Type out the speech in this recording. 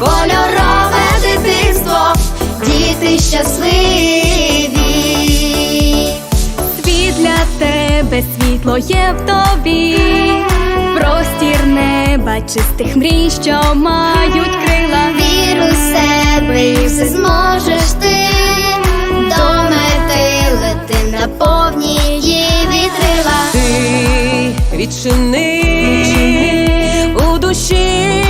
кольорове дитинство, діти щасливі. Світ для тебе світло є в тобі, простір неба, чистих мрій, що мають крила. Вір у себе і все зможеш ти до мети лети на повні її вітрила. ти відчини у душі